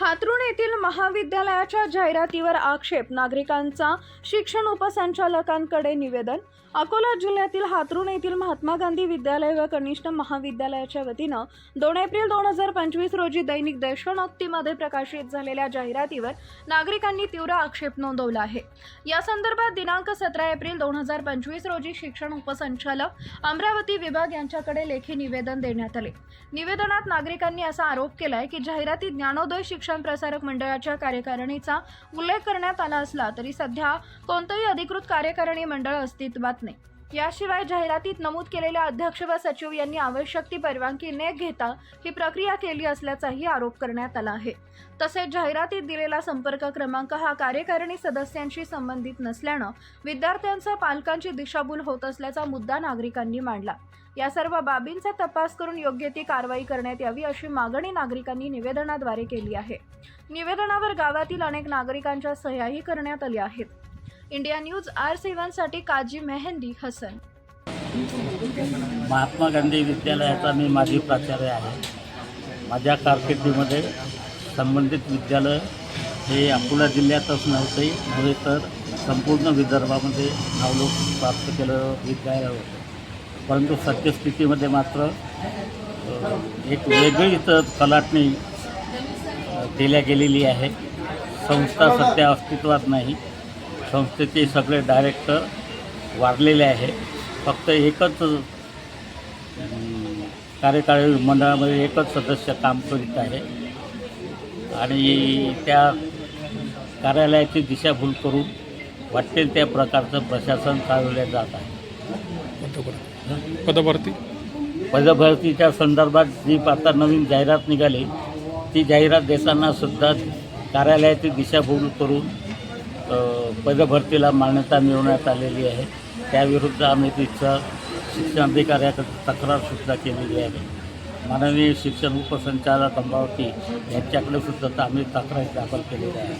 हातरुण येथील महाविद्यालयाच्या जाहिरातीवर आक्षेप नागरिकांचा शिक्षण उपसंचालकांकडे निवेदन. अकोला जिल्ह्यातील हातरुण येथील महात्मा गांधी विद्यालय व कनिष्ठ महाविद्यालयाच्या वतीनं दोन एप्रिल दोन हजार पंचवीस रोजी दैनिक देशोनोक्तीमध्ये प्रकाशित झालेल्या जाहिरातीवर नागरिकांनी तीव्र आक्षेप नोंदवला आहे. या संदर्भात दिनांक सतरा एप्रिल दोन हजार पंचवीस रोजी शिक्षण उपसंचालक अमरावती विभाग यांच्याकडे लेखी निवेदन देण्यात आले. निवेदनात नागरिकांनी असा आरोप केलाय की जाहिराती ज्ञानोदय शिक्षण शिक्षण प्रसारक मंडळाच्या कार्यकारिणीचा उल्लेख करण्यात आला असला तरी सध्या कोणतंही अधिकृत कार्यकारिणी मंडळ अस्तित्वात नाही. याशिवाय जाहिरातीत नमूद केलेल्या अध्यक्ष व सचिव यांनी आवश्यक ती परवानगी न घेता ही प्रक्रिया केली असल्याचाही आरोप करण्यात आला आहे. तसेच जाहिरातीत दिलेला संपर्क क्रमांक हा कार्यकारिणी सदस्यांशी संबंधित नसल्यानं विद्यार्थ्यांचा पालकांची दिशाभूल होत असल्याचा मुद्दा नागरिकांनी मांडला. या सर्व बाबींचा तपास करून योग्य ती कारवाई करण्यात यावी अशी मागणी नागरिकांनी निवेदनाद्वारे केली आहे. निवेदनावर गावातील अनेक नागरिकांच्या सह्याही करण्यात आल्या आहेत. इंडिया न्यूज आर सेव्हनसाठी काजी मेहंदी हसन. महात्मा गांधी विद्यालयाचा मी माजी प्राचार्य आहे. माझ्या कारकिर्दीमध्ये संबंधित विद्यालय हे अकोला जिल्ह्यातच नव्हते नव्हे तर संपूर्ण विदर्भामध्ये नावलोक प्राप्त केलं विद्यालय होतं? परंतु सद्यस्थितीमध्ये मात्र एक वेगळीच कलाटणी केल्या गेलेली आहे. संस्था सध्या अस्तित्वात नाही. संस्थेचे सगळे डायरेक्टर वाढलेले आहे. फक्त एकच कार्यकारी मंडळामध्ये एकच सदस्य काम करीत आहे. आणि त्या कार्यालयाची दिशाभूल करून वाटेल त्या प्रकारचं प्रशासन चालवलं जात आहे. पदभरती? पदभरतीच्या संदर्भात जी आता नवीन जाहिरात निघाली ती जाहिरात देताना सुद्धा कार्यालयाची दिशाभूल करून पदभरतीला मान्यता मिळवण्यात आलेली आहे. त्याविरुद्ध आम्ही तिचं शिक्षणाधिकाऱ्याकडे तक्रारसुद्धा केलेली आहे. माननीय शिक्षण उपसंचालक अमरावती यांच्याकडे सुद्धा आम्ही तक्रार दाखल केलेली आहे.